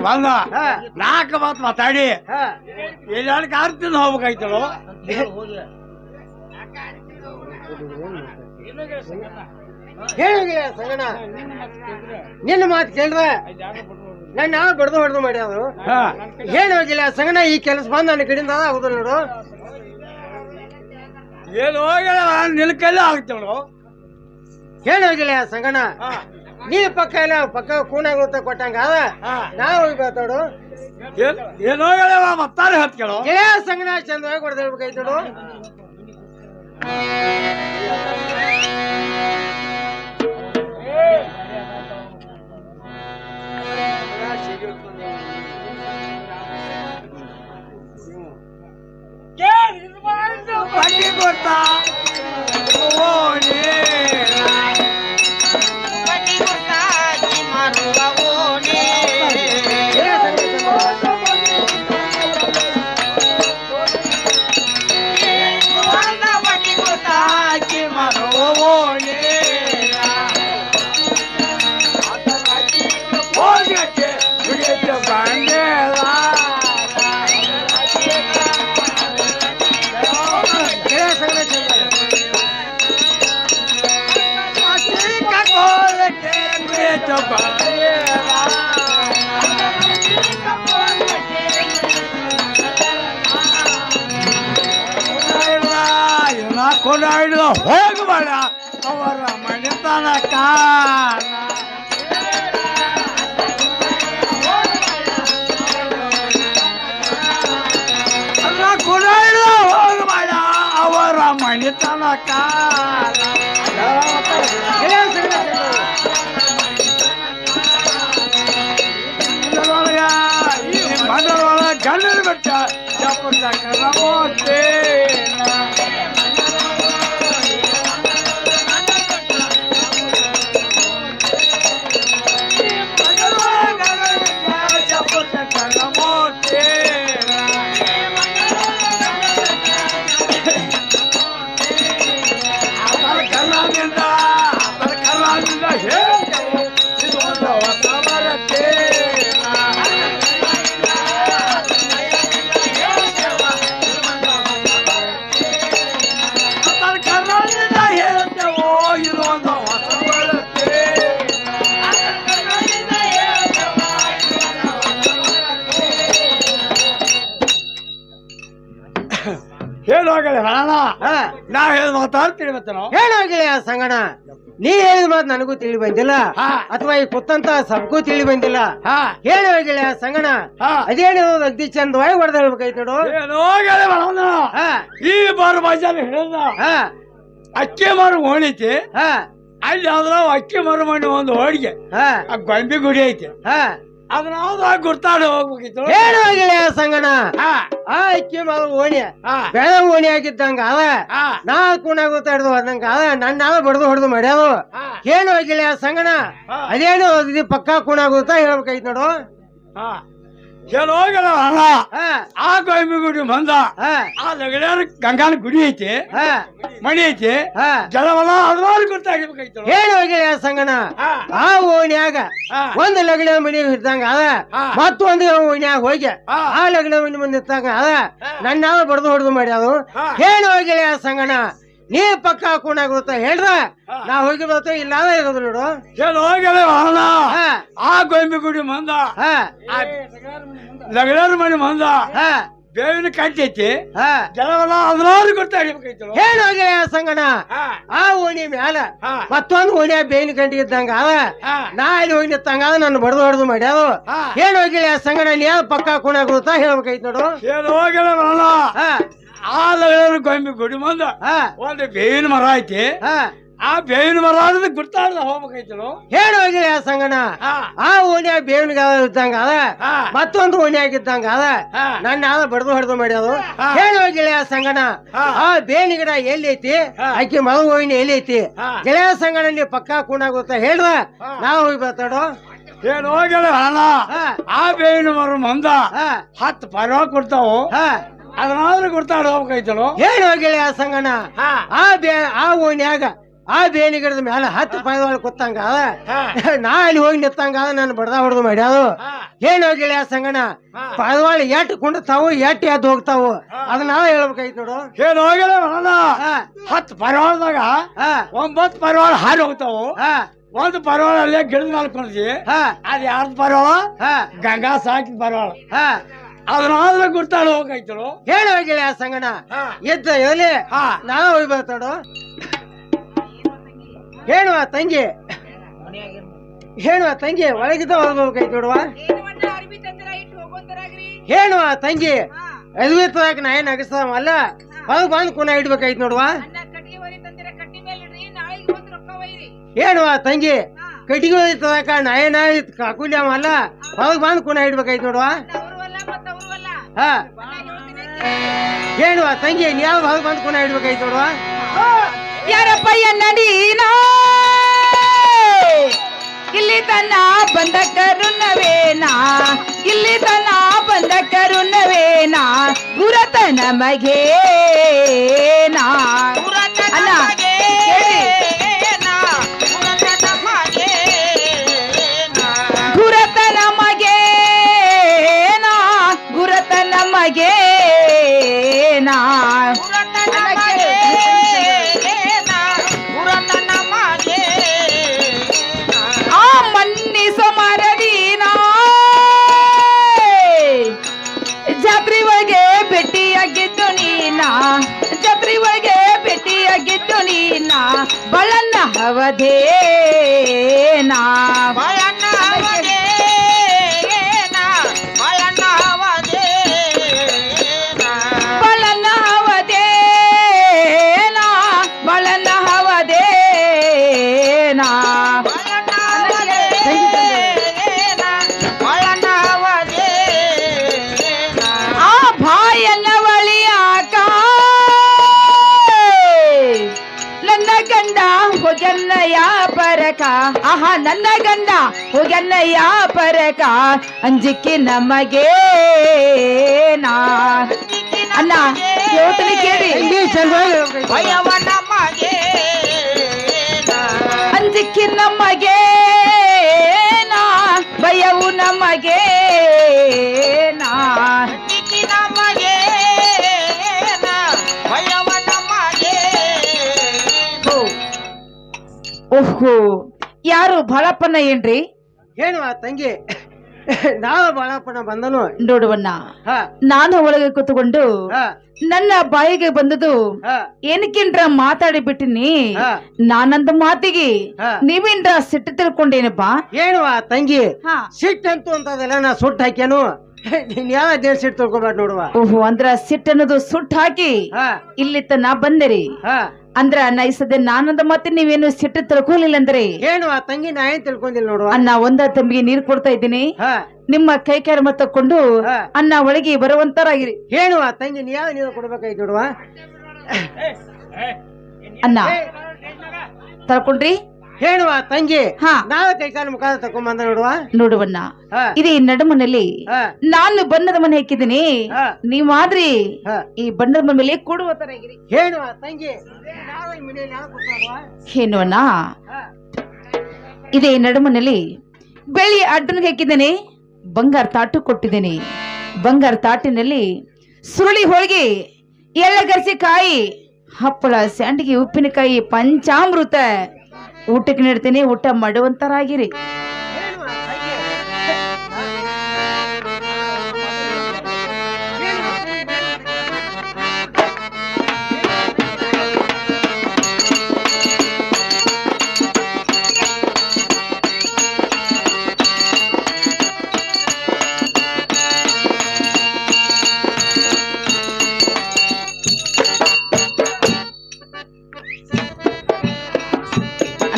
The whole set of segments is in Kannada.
ಬಂದ. ಹಾ. ನಾಲ್ಕು ಮಾತು ಮಾತಾಡಿ. ಹಾ. ಎಲ್ಲಾರು ಕಾರ್ ತಿಂದು ಹೋಗ್ಬೇಕಾಯ್ತಳು ಹೇಳಿಗೆ ಸಂಗಣ. ನಿನ್ನ ಮಾತು ಕೇಳ್ರೆ ನನ್ನ ಬಡ್ದು ಹೊಡೆದು ಮಾಡಿ ಅದು ಏನು ಹೋಗಿಲ್ಲ. ಸಂಗಣ ಈ ಕೆಲಸ ಬಂದ ನನ್ನ ಕಡೆಯಿಂದ ಹೌದು ನೋಡು. ಏನು ಹೋಗಿಲ್ಲ ನಿನ್ನ ಕೈಲೇ ನೋಡು ಏನು ಹೋಗಿಲ್ಲ ಸಂಗಣ. ನೀ ಪಕ್ಕ ಇಲ್ಲ ಪಕ್ಕ ಕೂನಾಗ ಅಂತ ಕೊಟ್ಟಂಗ ಅದ. ನಾವು ಹೋಗಿ ಮಾತಾಡು. ಏನು ಹೋಗಿಲ್ಲ ಮತ್ತಾರು ಹತ್ಕೇಳು ಗೆಳೆಯ ಸಂಗಣ ಚಂದವಾಗಿ ಹೊಡೆದಿರ್ಬೇಕಾಯ್ತು ನೋಡು. ಬಡ್ಡಿ का ಹೇಳೋ ಗೆಳೆಯ ಸಂಗಣ ನೀ ಹೇಳಿದ ಮಾತು ನನಗೂ ತಿಳಿ ಬಂದಿಲ್ಲ. ಹಾ. ಅಥವಾ ಈ ಕುತ್ತಂತ ಸಬ್ಗೂ ತಿಳಿ ಬಂದಿಲ್ಲ. ಹಾ. ಹೇಳೋ ಗೆಳೆಯ ಸಂಗಣ ಹಾ. ಅದೇನು ಅಗ್ದಿ ಚಂದವಾಗಿ ಹೊಡೆದ ಹೇಳ್ಬೇಕಾಯ್ತು ನೋಡು. ಏನು ಹಾ. ಈ ಬಾರ ಬಾಜಾರ ಹೇಳಿದ ಹಾ. ಅಕ್ಕಿ ಮರ ಓಣಿತಿ. ಹಾ. ಅಲ್ಲಿ ಅದ್ರ ಅಕ್ಕಿ ಮರು ಮಾಡಿ ಒಂದು ಹೋಳಿಗೆ. ಹಾ. ಆ ಗೊಂಬಿ ಗುಡಿ ಐತಿ. ಹಾ. ಅದನ್ನ ಗುರ್ತಾಡಿ ಹೋಗ್ಬೇಕಿತ್ತು. ಹೇಳೋ ಗೆಳೆಯ ಸಂಗಣ. ಹಾ. ಆ ಅಕ್ಕಿ ಮಗ ಓಣಿ. ಬೆಳೆ ಓಣಿ ಆಗಿದ್ದಂಗ ಅದ. ನಾ ಕೂನಾಗ ಗೊತ್ತಾಡ್ದು ಅದಂಗ ಅದ. ನನ್ನ ಬಡದು ಬಡ್ದು ಹೊಡೆದು ಮಾಡ್ಯಾದು ಹಾ. ಹೇಳೋ ಗೆಳೆಯ ಸಂಗಣ. ಅದೇನು ಇದು ಪಕ್ಕ ಕೂನಾಗ ಗೊತ್ತಾ ಹೇಳ್ಬೇಕಾಯ್ತು ನೋಡು. ಹಾ ಏನು ಹೋಗಲ್ಲ ಅಣ್ಣ ಹಾ ಆ ಗೊಂಬಿ ಗುಡಿ ಬಂದ ಹಾ ಆ ಲಗಡ್ಯಾರ ಗಂಗಾನ ಗುಡಿ ಐತಿ ಹಾ ಮಣಿ ಐತಿ ಹಾ ಜಲವಲ್ಲ ಅದ್ರಲ್ಲಿ ಗುರ್ತಾಗಿರ್ಬೇಕಾಯ್ತು ಹೇಳು ಗೆಳೆಯ ಸಂಗಣ ಹಾ ಆ ಓಣ್ಯಾಗ ಹಾ ಒಂದ್ ಲಗ್ನ ಮನಿ ಇದ್ದಂಗ ಅದ ಹಾ. ಮತ್ತೊಂದು ಓಣ್ಯಾಗ ಹೋಗಿ ಹಾ. ಆ ಲಗ್ನ ಮನಿ ಮುಂದೆ ಇದ್ದಂಗ ಅದ ಹಾ. ನನ್ನ ನಾವ ಬಡ್ದು ಹೊಡೆದು ಮಾಡ್ಯಾದು ಹಾ. ಹೇಳು ಗೆಳೆಯ ಸಂಗಣ ನೀ ಪಕ್ಕ ಹಾಕೊಂಡಾಗ ಹೇಳ್ರ? ಹೇಳ್ದ. ನಾ ಹೋಗಿ ಬರ್ತಾ ಇಲ್ಲ ಇರೋದು ನೋಡು. ಏನು ಹೋಗಲ್ಲ ಅಣ್ಣ ಹಾ. ಆ ಗೊಂಬಿ ಗುಡಿ ಮಂದ. ಹ. ಆ ಲಗಡ್ಯಾರ ಮನೆ ಮಂದ. ಹಾ. ಬೇವಿನ ಕಟ್ಟೈತಿ ಹಾ. ಗುರ್ತಾಗಿರ್ಬೇಕಾಯ್ತು ಹೇಳು ಗೆಳೆಯ ಸಂಗಣ ಹಾ. ಆ ಓಣಿ ಮ್ಯಾಲ ಹಾ. ಮತ್ತೊಂದು ಓಣಿಯ ಬೇವಿನ ಕಂಡಿ ಇದ್ದಂಗ ಅದ. ಹಾ. ನಾ ಇಲ್ಲಿ ಹೋಗಿ ನಿಂತಂಗ ಅದ ನನ್ನ ಬಡ್ದು ಹೊಡೆದು ಮಾಡ್ಯಾವ ಹಾ. ಆ ಗೆಳೆಯ ಸಂಗಣ ನೀ ಯಾವ್ದು ಪಕ್ಕ ಹಾಕೊಂಡಾಗ ಗೊತ್ತಾ ಹೇಳ್ಬೇಕಾಯ್ತು ನೋಡು. ಏನು ಹೋಗಲ್ಲ ಅಣ್ಣ ಹಾ. ಆ ಗೊಂಬಿ ಗುಡಿ ಮಂದ ಒಂದು ಬೇವಿನ ಮರ ಐತಿ. ಆ ಬೇವಿನ ಮರ ಆದ್ರೆ ಗುರ್ತಾಡ್ದ ಹೇಳಿ ಹೇಳು ಗೆಳೆಯ ಸಂಗಣ ಹಾ. ಆ ಓಣಿಯಾಗ ಬೇವಿನ ಇದ್ದಂಗ ಅದ. ಮತ್ತೊಂದು ಓಣಿ ಇದ್ದಂಗ ಅದ. ನನ್ನ ಆದ ಬಡದು ಹೊಡೆದು ಮಾಡ್ಯಾದು. ಹೇಳು ಗೆಳೆಯ ಸಂಗಣ. ಆ ಬೇವಿನ ಗಿಡ ಎಲ್ಲಿ ಐತಿ. ಆಕಿ ಮಗ ಓಣಿ ಎಲ್ಲಿ ಐತಿ. ಗೆಳೆಯ ಸಂಗಣ ನೀವು ಪಕ್ಕ ಕೂಣ ಗೊತ್ತ ಹೇಳ್ದ. ನಾವು ಹೋಗಿ ಬರ್ತಾಡೋ ಏನು ಹೋಗಿಲ್ಲ ಅಣ್ಣ. ಆ ಬೇವಿನ ಮರ ಮುಂದ ಹತ್ತು ಪರ್ವ ಕೊಡ್ತಾವು. ಅದನ್ನಾದ್ರೂ ಗುರ್ತಾಡ ಏನು ಹೋಗಿಳೆ ಯಾ ಸಂಗಣ ಆ ಬೇ ಆ ಓಣ್ಯಾಗ ಆ ಬೇಲಿ ಗಿಡದ ಮೇಲೆ ಹತ್ತು ಪಾಯದೊಳಗೆ ಕೂತಂಗ ನಾ ಅಲ್ಲಿ ಹೋಗಿ ನಿತ್ತಂಗ ಅದ ನಾನು ಬಡ್ದ ಹೊಡೆದು ಮಾಡ್ಯಾದು ಏನು ಆ ಸಂಗಣ ಪಾಯದೊಳ ಎಟ್ ಕುಂಡತಾವು ಎಟ್ ಎದ್ದು ಹೋಗ್ತಾವು ಅದನ್ನ ಹೇಳ್ಬೇಕಾಯ್ತು ನೋಡು. ಏನ್ ಹೋಗಿಲ್ಲ ಹತ್ತು ಪರವಾಳದಾಗ ಹಾ. ಒಂಬತ್ತು ಪರವಾಳ ಹಾರಿ ಹೋಗ್ತಾವು. ಒಂದು ಪರವಾಳ ಅಲ್ಲೇ ಗಿಡದ ಮೇಲೆ ಹಾ. ಅದ್ ಯಾರ್ದು ಪರವಾಳ? ಹಾ. ಗಂಗಾ ಸಾಕಿದ ಪರವಾಳ. ಹಾ. ಅದನ್ನಾದ್ರೆ ಗುರ್ತಾಳ ಹೇಳ ಹೋಗಿಲ್ಲ ಆ ಸಂಗಣ ಎದ್ದ ಹೇಳಿ ನಾವೇ ಹೋಗಿ ಬರ್ತಾಡು ಹೇಳುವ ತಂಗಿ. ಹೇಳುವ ತಂಗಿ ಒಳಗಿದ್ದ ಹೋಗ್ಬೇಕಾಯ್ತು ನೋಡುವ. ಹೇಳುವ ತಂಗಿ. ಅದುವೆ ಎದುವಿತ್ತದಾಗ ನಾ ಏನ್ ಅಗಸ್ತಾವಲ್ಲ ಹೊರಗೆ ಬಂದು ಕುನ ಇಡ್ಬೇಕಾಯ್ತು ನೋಡುವ. ಹೇಳುವ ತಂಗಿ. ಕಟ್ಟಿಗೆ ಹೋಗಿ ಇತ್ತದಕ್ಕ ನಾ ಕಾಕುಲಿ ಅವಲ್ಲ ಹೊರಗೆ ಬಂದು ಕುನ ಇಡ್ಬೇಕಾಯ್ತು ನೋಡುವ. ಅವ್ರವಲ್ಲ ಹಾ ನಾ ಹೇಳ್ತೀನಿ ಕೇಳಿ. ಹೇಳುವ ತಂಗಿ ನೀ ಯಾವ್ದು ಹೊರಗೆ ಬಂದು ಕುನ ಇಡ್ಬೇಕಾಯ್ತು ನೋಡುವ ಯಾರಪ್ಪ ಎನ್ನ ನೀನಾ ಇಲ್ಲಿ ತನ್ನ ಬಂದ ಕರುಣವೇನಾ ಇಲ್ಲಿ ತನ್ನ ಬಂದ ಕರುಣವೇನಾ ಗುರತ ನಮಗೆ ಅಣ್ಣ ಆಹಾ ನನ್ನ ಗಂಡ. ಹೋಗನ್ನಯ್ಯ ಪರಕ ಅಂಜಿಕೆ ನಮಗೆ ನಾ. ಅಣ್ಣ ಹೇಳ್ತೀನಿ ಕೇಳಿ ಭಯವ ಚೆನ್ನಾಗಿ ಹೇಳ್ಬೇಕಾಯ್ತು. ಅಂಜಿಕೆ ನಮಗೆ ನಾ. ಭಯವು ನಮಗೆ ನಾ. ಓಹೋ. ಯಾರು ಬಾಳಪ್ಪನ ಏನ್ರಿ? ಏನು ತಂಗಿ? ನಾವು ಬಾಳಪ್ಪನ ಬಂದನು. ನೋಡುವಣ್ಣ ಹಾ. ನಾನು ಒಳಗೆ ಕೂತ್ಕೊಂಡು ಹಾ. ನನ್ನ ಬಾಯಿಗೆ ಬಂದದು ಹಾ. ಏನಕ್ಕಿಂದ್ರ ಮಾತಾಡಿ ಬಿಟ್ಟಿನಿ ಹಾ. ನಾನಂದ ಮಾತಿಗೆ. ಹಾ. ನೀವೇನ್ರ ಸಿಟ್ಟು ತಿಳ್ಕೊಂಡೇನಪ್ಪ? ಹೇಳುವ ತಂಗಿ? ಸಿಟ್ಟು ಸಿಟ್ಟಂತೂ ಅಂತದೆಲ್ಲ ನಾ ಸುಟ್ಟು ಹಾಕ್ಯಾನು. ನೀನ್ ಯಾವ ದೇಶ ಸಿಟ್ಟು ತಿಳ್ಕೊಬೇಡ ನೋಡುವ. ಓಹೋ ಅಂದ್ರ ಸಿಟ್ಟನ್ನೋದು ಸುಟ್ಟು ಹಾಕಿ. ಹಾ. ಇಲ್ಲಿ ನಾ ಬಂದೆರಿ. ಹಾ. ಅಂದ್ರ ನೈಸದೆ ನಾನಂದ ಮತ್ತೆ ನೀವೇನು ಸಿಟ್ಟು ತಿಳ್ಕೊಲಿಲ್ಲ ಅಂದ್ರೆ? ಆ ತಂಗಿ ನಾ ಏನ್ ತಿಳ್ಕೊಂಡಿಲ್ಲ ನೋಡು? ಅನ್ನ ಒಂದ ತಂಬಿಗೆ ನೀರ್ ಕೊಡ್ತಾ ಇದ್ದೀನಿ. ಹಾ. ನಿಮ್ಮ ಕೈ ಕ್ಯಾರಮ ತಕೊಂಡು ಹಾ. ಅನ್ನ ಒಳಗೆ ಬರುವಂತರಾಗಿರಿ. ಆ ತಂಗಿ ನೀ ಯಾವ ನೀರು ಕೊಡ್ಬೇಕಾಯ್ತು ನೋಡುವ? ಅನ್ನ ತಳ್ಕೊಂಡ್ರಿ. ಹೇಳುವ ತಂಗಿ ಹಾ. ನಾವೇ ಕೈ ಕಾಲು ಮುಖ ತಕೊಂಬಂದ ನೋಡುವ ನೋಡುವನ್ನ ಹಾ. ಇದೇ ನಡುಮನಲ್ಲಿ ಹಾ. ನಾನು ಬಣ್ಣದ ಮನೆ ಹಾಕಿದ್ದೀನಿ. ಹಾ. ನೀವಾದ್ರಿ ಹಾ. ಈ ಬಣ್ಣದ ಮನೆ ಮೇಲೆ ಕೂಡುವ ತರ ಹೇಳುವ ತಂಗಿ ನಾವೇ ಮನೆಯಲ್ಲಿ ಯಾವ ಕೊಡ್ತಾರವ್ವ? ಏನೋನ ಹಾ. ಇದೇ ನಡುಮನಲ್ಲಿ ಬೆಳ್ಳಿ ಅಡ್ಡನಿಗೆ ಹಾಕಿದ್ದೇನೆ ಬಂಗಾರ ತಾಟು ಕೊಟ್ಟಿದ್ದೇನೆ. ಬಂಗಾರ ತಾಟಿನಲ್ಲಿ ಸುರುಳಿ ಹೋಳಿಗೆ ಎಳ್ಳಗರಿಸಿ ಕಾಯಿ ಹಪ್ಪಳ ಸ್ಯಾಂಡಿಗೆ ಉಪ್ಪಿನಕಾಯಿ ಪಂಚಾಮೃತ ಊಟಕ್ಕೆ ನೀಡ್ತೀನಿ ಊಟ ಮಾಡುವಂತರಾಗಿರಿ.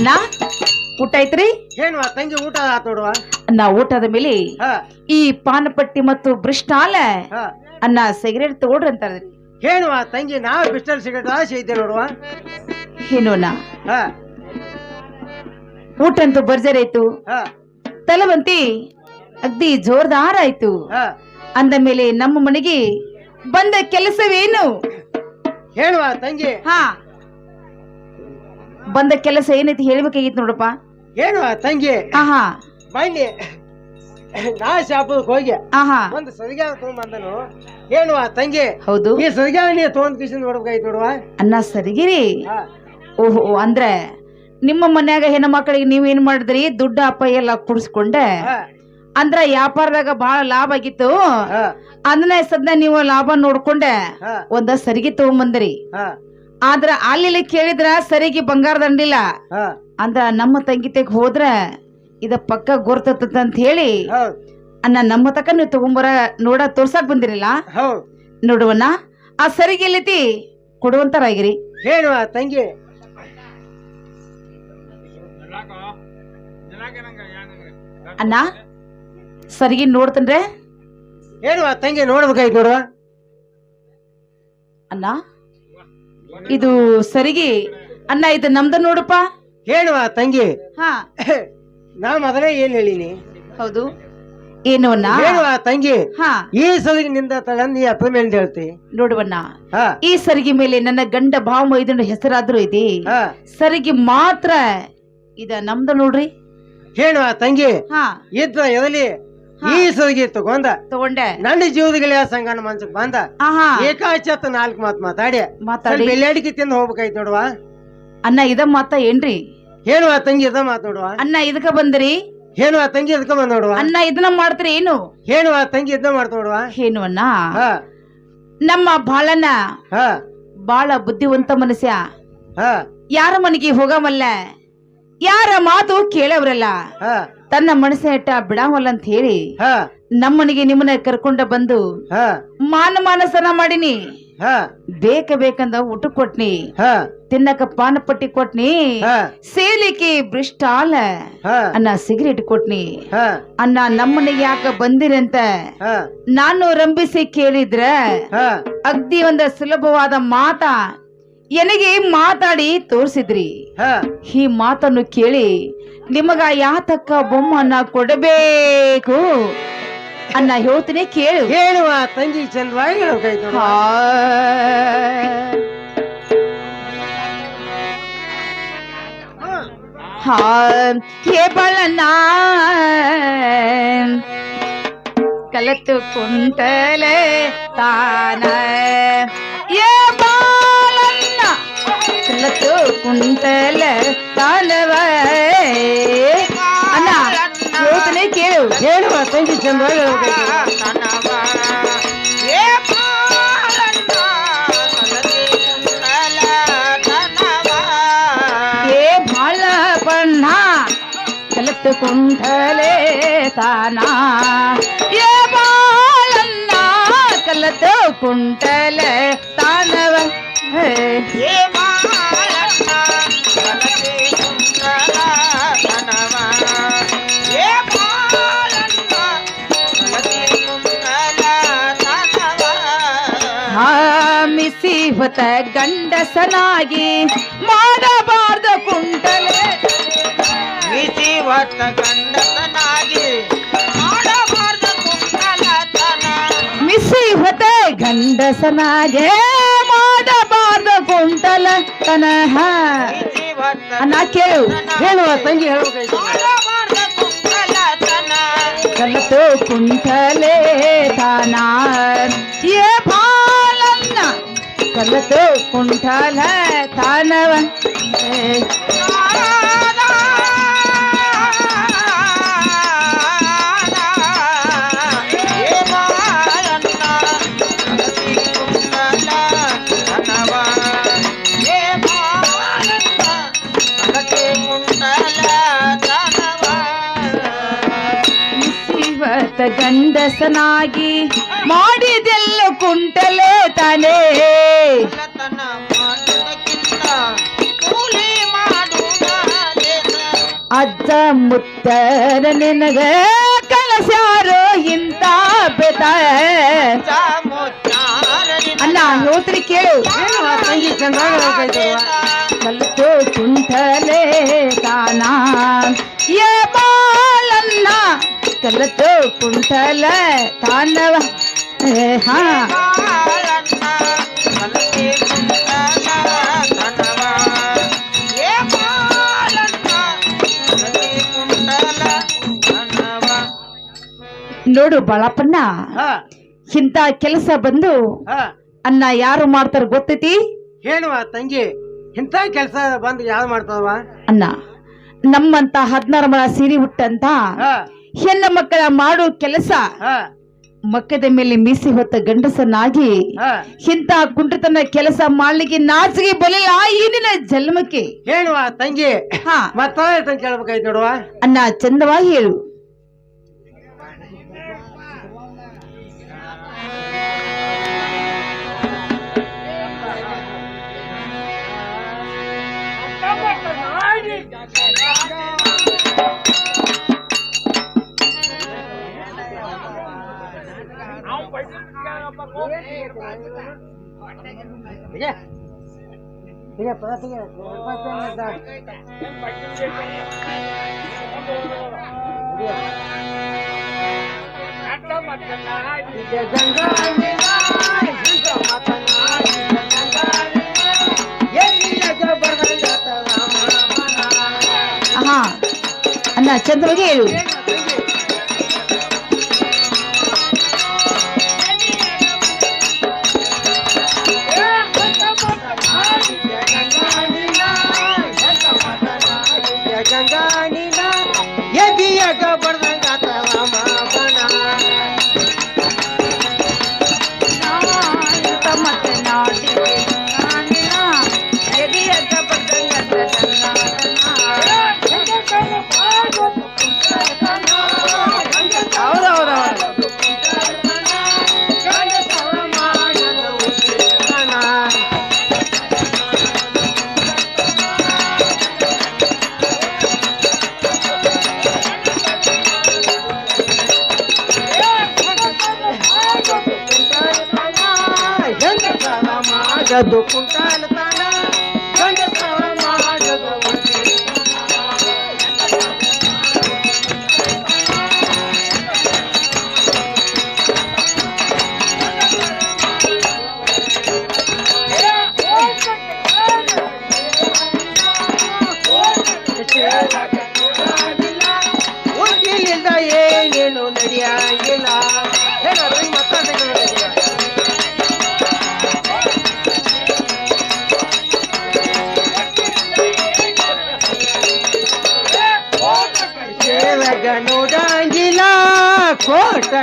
ಅಣ್ಣ? ಊಟ ಐತ್ರಿ ಹೇಳುವ ತಂಗಿ ಊಟ ಆತ್ ನೋಡುವ. ಅನ್ನ ಊಟದ ಮೇಲೆ ಹಾ. ಈ ಪಾನಪಟ್ಟಿ ಮತ್ತು ಬ್ರಿಸ್ಟಾಲ ಅಣ್ಣ ಅನ್ನ ಸಿಗರೇಟ್ ತಗೊಳ್ರಿ ಅಂತಾರ್ರಿ ಹೇಳುವ ತಂಗಿ ನಾವು ಬಿಸ್ಟಲ್ ಸಿಗರೇಟ್ ಆಸೆ ಇದ್ದೆ ನೋಡುವ. ಏನೋನ ಹಾ. ಊಟ ಅಂತೂ ಬರ್ಜರ್ ಆಯ್ತು ಹಾ. ತಲವಂತಿ ಅಗ್ದಿ ಜೋರ್ದಾರ ಆಯ್ತು. ಹಾ. ಅಂದ ಮೇಲೆ ನಮ್ಮ ಮನೆಗೆ ಬಂದ ಕೆಲಸವೇನು? ಹೇಳುವ ತಂಗಿ. ಹಾ. ಬಂದ ಕೆಲಸ ಏನೈತಿ ಹೇಳ್ಬೇಕಾಗಿತ್ತು ನೋಡಪ್ಪ. ಏನು ತಂಗಿ? ಆಹಾ. ಬನ್ನಿ. ನಾ ಶಾಪದಕ್ಕೆ ಹೋಗಿ ಆಹಾ. ಒಂದು ಸರಿಗಾನ ತಗೊಂಡ್ಬಂದನು ಏನು ಆ ತಂಗಿ? ಹೌದು. ಈ ಸರಿಗಾನ ನೀ ತಗೊಂಡ್ ಕಿಶನ್ ನೋಡ್ಬೇಕಾಯ್ತು ನೋಡುವ? ಅನ್ನ ಸರಿಗಿರಿ. ಹಾ. ಓಹೋ ಅಂದ್ರೆ ನಿಮ್ಮ ಮನ್ಯಾಗ ಹೆಣ್ಣು ಮಕ್ಕಳಿಗೆ ನೀವೇನ್ ಮಾಡಿದ್ರಿ? ದುಡ್ಡು ಅಪ್ಪ ಎಲ್ಲ ಕುಡಿಸ್ಕೊಂಡೆ. ಹಾ. ಅಂದ್ರ ವ್ಯಾಪಾರದಾಗ ಬಹಳ ಲಾಭ ಆಗಿತ್ತು. ಹಾ. ಅದನ್ನ ಸದ್ಯ ನೀವು ಲಾಭ ನೋಡ್ಕೊಂಡೆ. ಹಾ. ಒಂದ ಸರಿಗೆ ತಗೊಂಬಂದ್ರಿ. ಹಾ. ಆದ್ರ ಅಲ್ಲಿ ಕೇಳಿದ್ರ ಸರಿಗೆ ಬಂಗಾರದ ಅಂಡಿಲ್ಲ. ಅಂದ್ರ ನಮ್ಮ ತಂಗಿ ತೆಗ್ ಹೋದ್ರ ಇದ ಪಕ್ಕ ಗೊರ್ತತ ಅಂತ ಹೇಳಿ ಅನ್ನ ನಮ್ಮ ತಕ ನೀವು ತಗೊಂಬರ ನೋಡ ತೋರ್ಸಾಕ್ ಬಂದಿರಲ್ಲ ನೋಡುವನ ಆ ಸರಿಗೆ ಎಲ್ಲೈತಿ ಕೊಡುವಂತರಾಗಿರಿ. ಹೇಳುವ ತಂಗಿ. ಅಣ್ಣ ಸರಿಗೆ ನೋಡ್ತನ್ರೆ ಹೇಳುವ ತಂಗಿ ನೋಡ್ಬೇಕಾಯ್ತು ನೋಡುವ. ಅಣ್ಣ ಇದು ಸರಿಗೆ ಅಣ್ಣ ಇದು ನಮ್ದ ನೋಡಪ್ಪ? ಹೇಳುವ ತಂಗಿ. ಹಾ. ನಾ ಮೊದಲೇ ಏನ್ ಹೇಳಿನಿ? ಹೌದು. ಏನು ಏನು ತಂಗಿ. ಹಾ. ಈ ಸಲಿಗೆ ನಿಂದ ತಗೊಂಡ್ ಮೇಲೆ ಹೇಳ್ತಿ. ನೋಡುವಣ್ಣ ಹಾ. ಈ ಸರಿಗೆ ಮೇಲೆ ನನ್ನ ಗಂಡ ಭಾವ ಇದನ್ನ ಹೆಸರಾದ್ರೂ ಇದೆ. ಹಾ. ಸರಿಗೆ ಮಾತ್ರ ಇದ ನಮ್ದ ನೋಡ್ರಿ. ಹೇಳುವ ತಂಗಿ. ಹಾ. ಇದ್ರ ಎದಲಿ ಈ ಸಲಿಗೆ ತಗೊಂಡ. ತಗೊಂಡೆ. ನನ್ನ ಜೀವದಗಳ ಸಂಗನ ಮನ್ಸಕ್ ಬಂದ. ಏಕಾಚತ್ ನಾಲ್ಕು ಮಾತು ಮಾತಾಡಿ. ಮಾತಾಡಿ. ಸ್ವಲ್ಪ ತಿಂದು ಹೋಗ್ಬೇಕಾಯ್ತು ನೋಡುವ. ಅನ್ನ ಇದ ಮಾತ ಏನ್ರಿ? ಹೇಳುವ ತಂಗಿ ಇದ ಮಾತು ನೋಡುವ. ಅನ್ನ ಇದಕ್ಕೆ ಬಂದ್ರಿ? ಹೇಳುವ ತಂಗಿ ಇದಕ್ಕ ಬಂದ್ ನೋಡುವ. ಅಣ್ಣ ಇದನ್ನ ಮಾಡ್ತೀರಿ ಏನು? ಹೇಳುವ ತಂಗಿ ಇದ್ನ ಮಾಡ್ತ ನೋಡುವ. ಏನು ಅಣ್ಣ? ಹಾ. ನಮ್ಮ ಬಾಳನ ಹಾ. ಬಾಳ ಬುದ್ಧಿವಂತ ಮನುಷ್ಯ. ಹಾ. ಯಾರ ಮನೆಗೆ ಹೋಗಮಲ್ಲ? ಯಾರ ಮಾತು ಕೇಳವ್ರಲ್ಲ? ಹಾ. ತನ್ನ ಮನಸ್ಸಿನ ಇಟ್ಟ ಬಿಡಾವಲ್ಲ ಅಂತ ಹೇಳಿ ಹಾ. ನಮ್ಮನಿಗೆ ನಿಮ್ಮನ್ನ ಕರ್ಕೊಂಡ ಬಂದು ಹಾ. ಮಾನ ಮಾನಸನ ಮಾಡಿನಿ. ಹಾ. ಬೇಕ ಬೇಕಂದ ಊಟ ಕೊಟ್ನಿ. ಹಾ. ತಿನ್ನಕ ಪಾನ ಪಟ್ಟಿ ಕೊಟ್ನಿ. ಹಾ. ಬ್ರಿಷ್ಟಾಲ ಬ್ರಿಸ್ಟಾಲ ಅನ್ನ ಸಿಗರೇಟ್ ಕೊಟ್ನಿ. ಹಾ. ಅನ್ನ ನಮ್ಮನೆ ಯಾಕ ಬಂದಿರಂತ? ಹಾ. ನಾನು ರಂಭಿಸಿ ಕೇಳಿದ್ರ ಹಾ. ಅಗ್ದಿ ಒಂದ ಸುಲಭವಾದ ಮಾತ ಎನಗೆ ಮಾತಾಡಿ ತೋರಿಸಿದ್ರಿ. ಹಾ. ಈ ಮಾತನ್ನು ಕೇಳಿ ನಿಮಗ ಯಾತಕ್ಕ ಬೊಮ್ಮನ್ನ ಕೊಡಬೇಕು? ಅನ್ನ ಹೇಳ್ತೀನಿ ಕೇಳು. ಹೇಳುವ ತಂಗಿ ಚಂದವಾಗಿ ಹೇಬಳನ್ನ ಹಾ. ಕಲತು ಕುಂತಲೆ ತಾನ. ಏ ಕಲತು ಕುಂಟಲ ತಾನವ ಅಣ್ಣ ಹೇಳ್ತೀನಿ ಕೇಳು ಏನು ಆ ತಂಗಿ ಚಂದವಾಗಿ ಹೇಳ್ಬೇಕಾಯ್ತು ಏ ಬಾಳ ಬಣ್ಣ ಕಲತು ಕುಂಟಲೆ ತಾನ ಹೊತ್ತ ಗಂಡಸನಾಗಿ ಮಾಡಬಾರ್ದ ಕುಂಟಲೆ. ಮಿಸಿ ಹೊತ್ತ ಗಂಡಸನಾಗೆ ಮಾಡಬಾರ್ದ ಕುಂಟಲ ತನಹ ಅನ್ನ ಕೇಳು ಹೇಳುವ ತಂಗಿ ಹೇಳ್ಬೇಕಾಯ್ತು ಕಲತು ಕುಂಟಲೆ ತಾನ ಕಲತು ಕುಂಟಲ ತಾನವ. ಗಂಡಸನಾಗಿ ಮಾಡಿದೆಲ್ಲ ಕುಂಟಲೇ ತಾನೇ. ಅಜ್ಜ ಮುತ್ತರ ನಿನಗ ಕಳಸ್ಯಾರೋ ಇಂತ ಬೆತ ಅಣ್ಣ ಹೇಳ್ತೀನಿ ಕೇಳು. ಏನು ಆ ತಂಗಿ ಚಂದವಾಗಿ ಹೇಳ್ಬೇಕಾಯ್ತು ನೋಡುವ ಕಲ್ತು ಕುಂಟಲೆ ತಾನ. ಏ ಬಾಳನ್ನ ಕಲತು ಕುಂಟಲ ತಾನವ. ಏ ಹಾ. ನೋಡು ಬಾಳಪ್ಪನ್ನ ಇಂತ ಕೆಲಸ ಬಂದು ಅನ್ನ ಯಾರು ಮಾಡ್ತಾರ ಗೊತ್ತೈತಿ? ಹೇಳುವ ತಂಗಿ ಇಂತ ಕೆಲಸ ಬಂದು ಯಾರು ಮಾಡ್ತಾವ ಅನ್ನ ನಮ್ಮಂತ ಹದಿನಾರು ಮಳ ಸೀರೆ ಹುಟ್ಟಂತ ಹೆಣ್ಣು ಮಕ್ಕಳ ಮಾಡೋ ಕೆಲಸ ಮಕ್ಕದ ಮೇಲೆ ಮೀಸಿ ಹೊತ್ತ ಗಂಡಸನಾಗಿ ಇಂತ ಕುಂಟತನ ಕೆಲಸ ಮಾಡ್ಲಿಕ್ಕೆ ನಾಚಿಗೆ ಬಲಿಲ್ಲ ಏನಿಲ್ಲ ಜನ್ಮಕ್ಕೆ. ಹೇಳುವ ತಂಗಿ ಹಾ. ಮತ್ತ ಕೇಳ್ಬೇಕಾಯ್ತು ನೋಡುವ. ಅನ್ನ ಚಂದವಾಗಿ ಹೇಳು. ಹೀಗೆ ಹೀಗೆ ಪದ ತೆಗೆ. ಹೀಗೆ ಗಂಗಾನಿನ ಹಿಂಗ ಮಾತನಾಡಿ ಗಂಗಾನಿನ ಎಲ್ಲಿಯಾಗ ಬರ್ದಂಗಾತ ರಾಮನ. ಹಾ ಅನ್ನ ಚಂದವಾಗಿ ಹೇಳು ganga ಮಾಡದು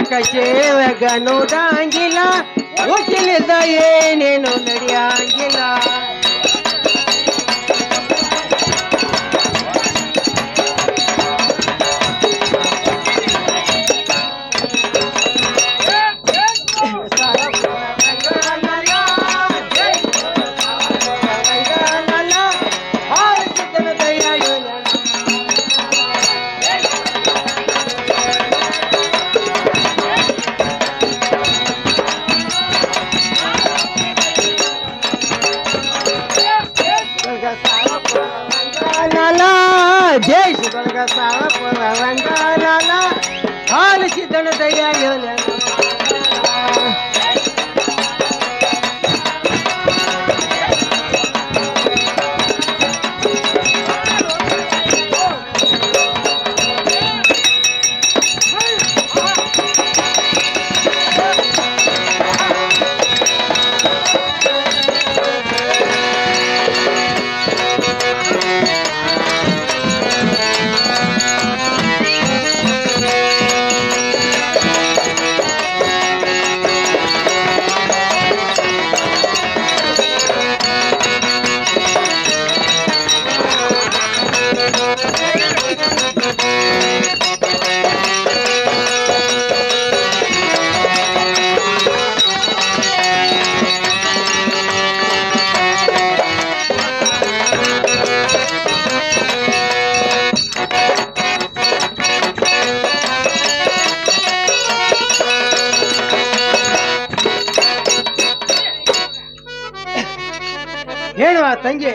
ಕೋಟಕ ಸೇವಗ ನೋಡಂಗಿಲ್ಲ. ಉಜ್ಜಿಲಿಂದ ಏನೇನು ನಡೆಯಂಗಿಲ್ಲ. ಹೇಳುವ ತಂಗಿ.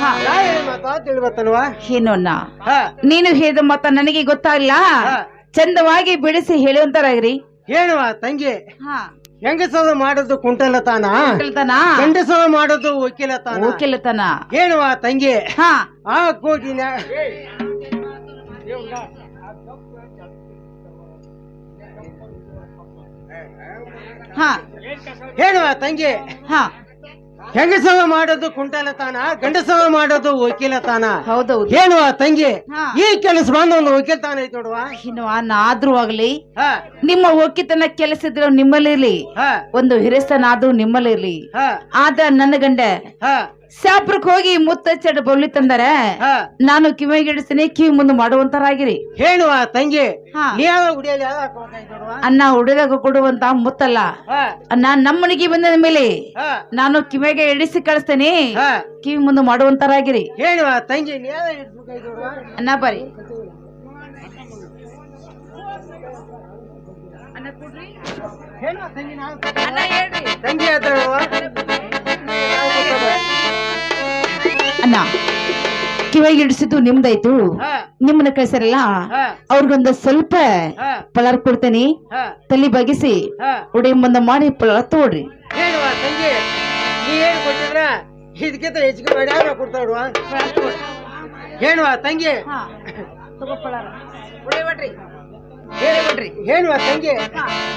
ಹಾ. ಮಾತಾ ತಿಳ್ಬತ್ತಲ್ವಾ ಏನು ಹಾ. ನೀನು ಹೇಳಿದ ಮತ್ತ ನನಗೆ ಗೊತ್ತಾಗ್ಲ. ಚಂದವಾಗಿ ಬಿಡಿಸಿ ಹೇಳುವಂತಾರಾಗ್ರಿ. ಹೇಳುವ ತಂಗಿ. ಹಾ. ಹೆಂಗಸದ ಮಾಡೋದು ಕುಂಟಲತನ ಒಕ್ಕಲ್ತನ ಗಂಡಸದ ಮಾಡೋದು ವಕೀಲತಾನ ಒಕ್ಕಲತನ ಹೇಳುವ ತಂಗಿ. ಹಾ. ಆ ಹಾ. ಹೇಳುವ ತಂಗಿ. ಹಾ. ಹೆಂಗಸವ ಮಾಡೋದು ಕುಂಟಲತಾನ ಗಂಡಸವ ಮಾಡೋದು ವಕೀಲತಾನ? ಹೌದೌದು ಹೇಳುವ ತಂಗಿ ಹಾ. ಈ ಕೆಲಸ ಬಂದ ಒಂದು ವಕೀಲತಾನ ಐತಿ ನೋಡುವ? ಇನ್ನು ಆದ್ರೂ ಆಗ್ಲಿ ಹಾ. ನಿಮ್ಮ ವಕೀತನ ಕೆಲಸ ಇದ್ರೆ ನಿಮ್ಮಲ್ಲಿರ್ಲಿ. ಹಾ. ಒಂದು ಹಿರಿಸ್ತನ ಆದ್ರೂ ನಿಮ್ಮಲ್ಲಿರ್ಲಿ. ಹಾ. ಆದ್ರ ನನ್ನ ಗಂಡ ಹಾ. ಶಾಪ್ರಕ್ ಹೋಗಿ ಮುತ್ತಚ್ಚಡ ಚಡ ಬೌಲಿ ನಾನು ಹಾ. ನಾನು ಕಿವಿಗಿಡಿಸ್ತೀನಿ ಕಿವಿ ಮುಂದೆ ಮಾಡುವಂತರಾಗಿರಿ. ಹೇಳುವ ತಂಗಿ ಅನ್ನ ಹುಡುಗ ಕೊಡುವಂತ ಮುತ್ತಲ್ಲ. ನಾನ್ ಅನ್ನ ನಮ್ಮನಿಗೆ ಬಂದ ಮೇಲೆ ನಾನು ಕಿವಿಗೆ ಇಡಿಸಿ ಕಳಿಸ್ತೇನೆ ಕಿವಿ ಮುಂದೆ ಮಾಡುವಂತರಾಗಿರಿ. ಹೇಳುವ ತಂಗಿ ಅನ್ನ ಬರಿ ಅನ್ನ ಕೊಡ್ರಿ ಹೇಳುವ ತಂಗಿ ತಂಗಿ. ಅನ್ನ ಕಿವಿಗೆ ಇಡಿಸಿದ್ದು ನಿಮ್ದಾಯ್ತು. ನಿಮ್ಮನ್ನ ಕಳ್ಸರಲ್ಲ ಅವ್ರಿಗೊಂದು ಸ್ವಲ್ಪ ಪಳಾರ್ ಕೊಡ್ತೇನೆ. ತಲೆ ಬಗಿಸಿ ಉಡಿ ಮುಂದೆ ಮಾಡಿ ಪಳಾರ್ ತೋಡ್ರಿ. ಹೇಳುವ ತಂಗಿ ಇದಕ್ಕಿಂತ ಹೆಚ್ಚಿಗೆ ಕೊಡ್ತಾ ನೋಡುವ. ಹೇಳುವ ತಂಗಿ. ಹೇಳುವ ತಂಗಿ.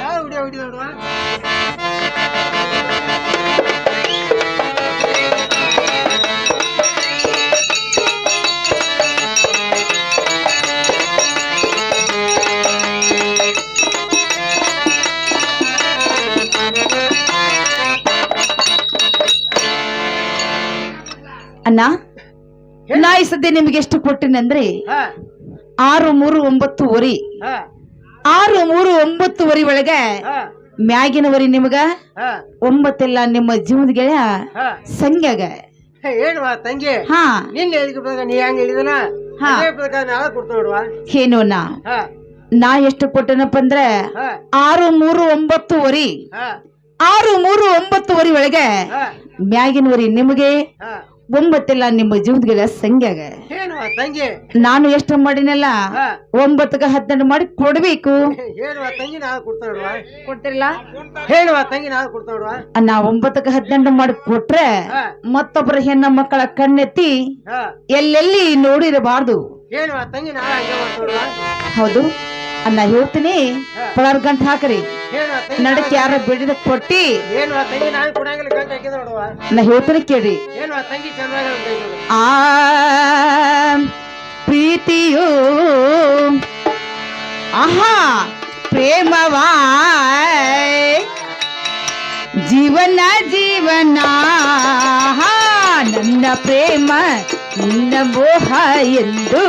ಯಾವ ಉಡಿ ಉಡಿ ಅನ್ನ ನಾ ಈ ಸದ್ಯ ನಿಮ್ಗೆ ಎಷ್ಟು ಕೊಟ್ಟಿನಂದ್ರೆ ಆರು ಮೂರು ಒಂಬತ್ತು ವರಿ. ಆರು ಮೂರು ಒಂಬತ್ತು ವರಿ ಒಳಗೆ ಮ್ಯಾಗಿನ ವರಿ ನಿಮಗ ಒಂಬತ್ತೆಲ್ಲ ನಿಮ್ಮ ಜೀವನ ಗೆಳೆಯ ಸಂಗ್ಯಾಗ. ಹೇಳುವ ತಂಗಿ. ಹಾ. ನಿನ್ನ ಹೇಳಿದ ನೀ ಹೆಂಗ್ ಹೇಳಿದನ? ಏನು ನಾ ನಾ ಎಷ್ಟು ಕೊಟ್ಟನಪ್ಪ ಅಂದ್ರೆ ಆರು ಮೂರು ಒಂಬತ್ತು ವರಿ. ಆರು ಮೂರು ಒಂಬತ್ತು ವರಿ ಒಳಗೆ ಮ್ಯಾಗಿನ ವರಿ ನಿಮಗೆ ಒಂಬತ್ತೆಲ್ಲ ನಿಮ್ಮ ಜೀವದ ಸಂಖ್ಯಾಗ ಸಂಗ್ಯಾಗ. ಹೇಳುವ ತಂಗಿ? ನಾನು ಎಷ್ಟು ಮಾಡಿನಲ್ಲ? ಒಂಬತ್ತಕ್ಕ ಹದಿನೆಂಟು ಮಾಡಿ ಕೊಡ್ಬೇಕು. ಹೇಳುವ ತಂಗಿ ಕೊಡ್ತಿರಲ್ಲ ಹೇಳುವ ತಂಗಿ ನಾ ಒಂಬತ್ತಕ್ಕೆ ಹದಿನೆಂಟು ಮಾಡಿ ಕೊಟ್ರೆ ಮತ್ತೊಬ್ಬರ ಹೆಣ್ಣ ಮಕ್ಕಳ ಕಣ್ಣೆತ್ತಿ ಎಲ್ಲೆಲ್ಲಿ ನೋಡಿರಬಾರ್ದು. ಹೇಳುವ ತಂಗಿ ಹೌದು. ಅನ್ನ ಹೇಳ್ತೀನಿ. ಪಳರ್ ಗಂಟು ಹಾಕ್ರಿ. ನಡಕ್ ಯಾರ ಬಿಡಿದ ಕೊಟ್ಟಿ. ನಾ ಹೇಳ್ತೀನಿ ಚೆನ್ನಾಗಿ ಆ ಪ್ರೀತಿಯು ಆಹಾ ಪ್ರೇಮವಾ ಜೀವನ ಜೀವನ ನನ್ನ ಪ್ರೇಮ ನಿನ್ನ ಮೋಹ ಎಂದು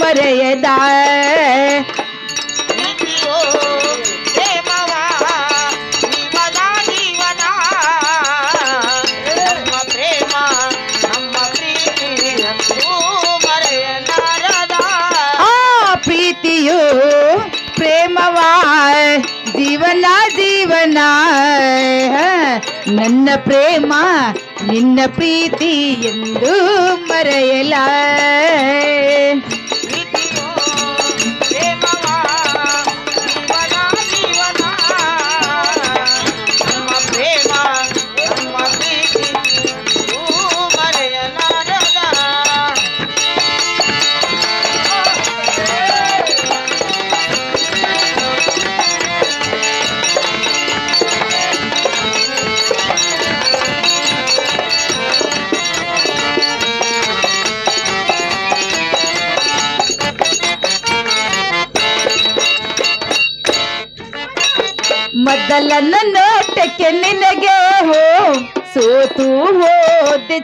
ಮರೆಯದ ನನ್ನ ಪ್ರೇಮ ನಿನ್ನ ಪ್ರೀತಿ ಎಂದು ಮರೆಯಲ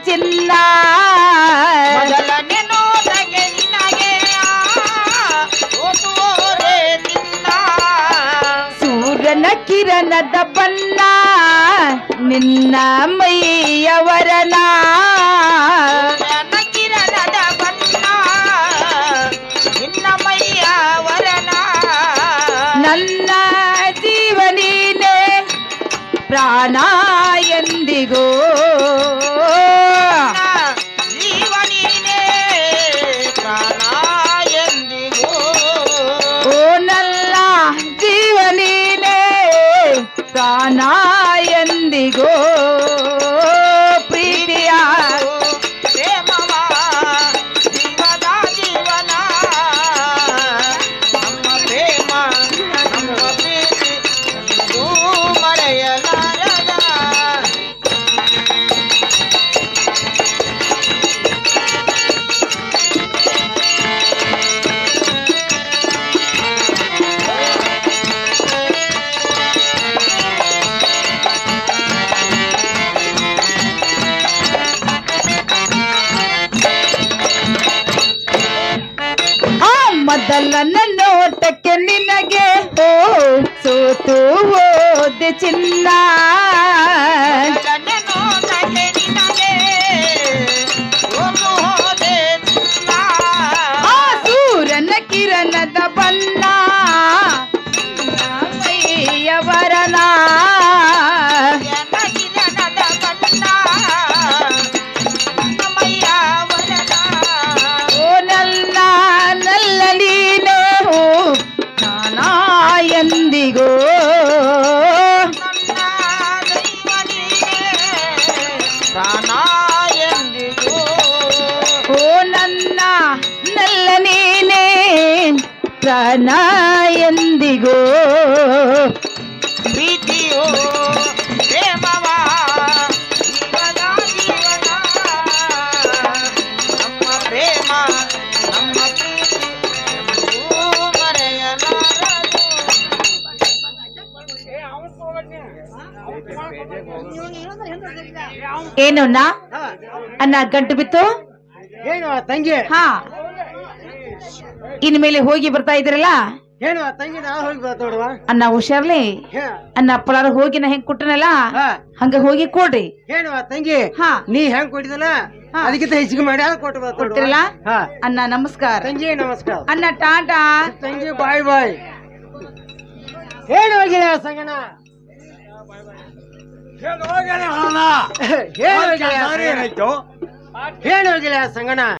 ಚಿನ್ನ. ಸೂರ್ಯನ ಕಿರಣದ ಬಣ್ಣ ನಿನ್ನ. ಅದಲ್ಲ ನನ್ನ ಓಟಕ್ಕೆ ನಿನಗೆ. ಓ ಸೋತು ಓದೆ ಚಿನ್ನ. ಏನು ಅಣ್ಣ ಅನ್ನ ಗಂಟು ಬಿತ್ತು? ಏನು ತಂಗಿ? ಹಾ. ಇನ್ಮೇಲೆ ಹೋಗಿ ಬರ್ತಾ ಇದ್ರಲ್ಲ ಏನು ತಂಗಿ ನಾ ಹೋಗಿ ಬರ್ತ ನೋಡುವ ಅನ್ನ ಹುಷಾರ್ಲಿ? ಅಣ್ಣ ಅನ್ನ ಅಪ್ಪಲಾರ ಹೋಗಿ ನಾ ಹೆಂಗ್ ಕೊಟ್ಟನಲ್ಲ ಹಂಗ ಹೋಗಿ ಕೊಡ್ರಿ. ಏನು ತಂಗಿ? ಹಾ. ನೀ ಹೆಂಗ್ ಕೊಟ್ಟಿದಲ್ಲ ಅದಕ್ಕಿಂತ ಹೆಚ್ಚಿಗೆ ಮಾಡಿ ಅದು ಕೊಟ್ಟು ಬರ್ತ ಹಾ. ಅನ್ನ ನಮಸ್ಕಾರ. ತಂಗಿ ನಮಸ್ಕಾರ. ಅನ್ನ ಟಾಟಾ. ತಂಗಿ ಬಾಯ್ ಬಾಯ್. ಏನು ಹೋಗಿಲ್ಲ ಸಂಗಣ? ಹೇಳು ಹೋಗ್ಯಾನೆ ಅವನ. ಏನು ಹೋಗಿಲ್ಲ ಏನಾಯ್ತು? ಏನು ಹೋಗಿಲ್ಲ ಸಂಗಣ